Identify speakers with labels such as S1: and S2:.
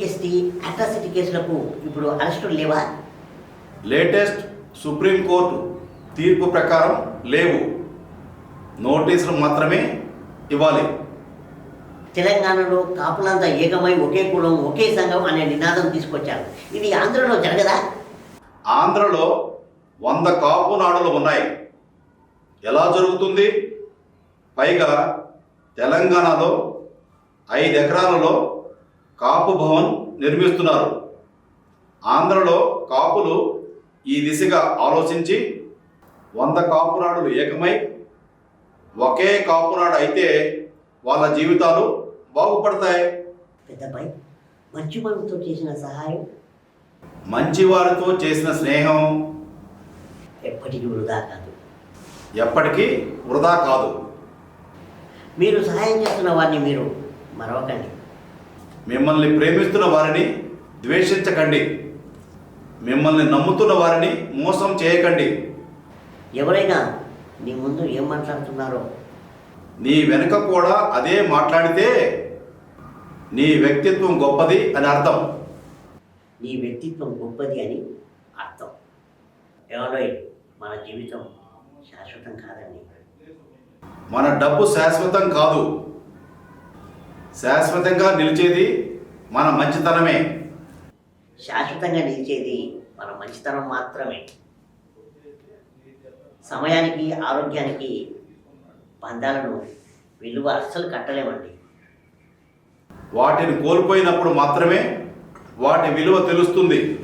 S1: ST atrocity కేసులకు ఇప్పుడు అరెస్టులు లేవా?
S2: లేటెస్ట్ సుప్రీంకోర్టు తీర్పు ప్రకారం లేవు. నోటీసులు మాత్రమే ఇవ్వాలి.
S1: తెలంగాణలో కాపులంతా ఏకమై ఒకే కులం ఒకే సంఘం అనే నినాదం తీసుకొచ్చారు. ఇది ఆంధ్రలో జరగదా?
S2: ఆంధ్రలో వంద కాపు నాడులు ఉన్నాయి. ఎలా జరుగుతుంది? పైగా తెలంగాణలో ఐదు ఎకరాలలో కాపు భవన్ నిర్మిస్తున్నారు. ఆంధ్రలో కాపులు ఈ దిశగా ఆలోచించి వంద కాపునాడులు ఏకమై ఒకే కాపునాడు అయితే వాళ్ళ జీవితాలు బాగుపడతాయి.
S1: పెద్దపై మంచి మనసుతో చేసిన సహాయం?
S2: మంచివారితో చేసిన స్నేహం
S1: ఎప్పటికీ వృధా కాదు.
S2: ఎప్పటికీ వృధా కాదు.
S1: మీరు సహాయం చేస్తున్న వారిని మీరు మరవకండి.
S2: మిమ్మల్ని ప్రేమిస్తున్న వారిని ద్వేషించకండి. మిమ్మల్ని నమ్ముతున్న వారిని మోసం చేయకండి.
S1: ఎవరైనా నీ ముందు ఏం మాట్లాడుతున్నారో?
S2: నీ వెనుక కూడా అదే మాట్లాడితే నీ వ్యక్తిత్వం గొప్పది అని అర్థం.
S1: నీ వ్యక్తిత్వం గొప్పది అని అర్థం. ఎవరో మన జీవితం శాశ్వతం కాదండి.
S2: మన డబ్బు శాశ్వతం కాదు. శాశ్వతంగా నిలిచేది మన మంచితనమే.
S1: శాశ్వతంగా నిలిచేది మన మంచితనం మాత్రమే. సమయానికి ఆరోగ్యానికి బంధాలను విలువ అస్సలు కట్టలేమండి.
S2: వాటిని కోల్పోయినప్పుడు మాత్రమే వాటి విలువ తెలుస్తుంది.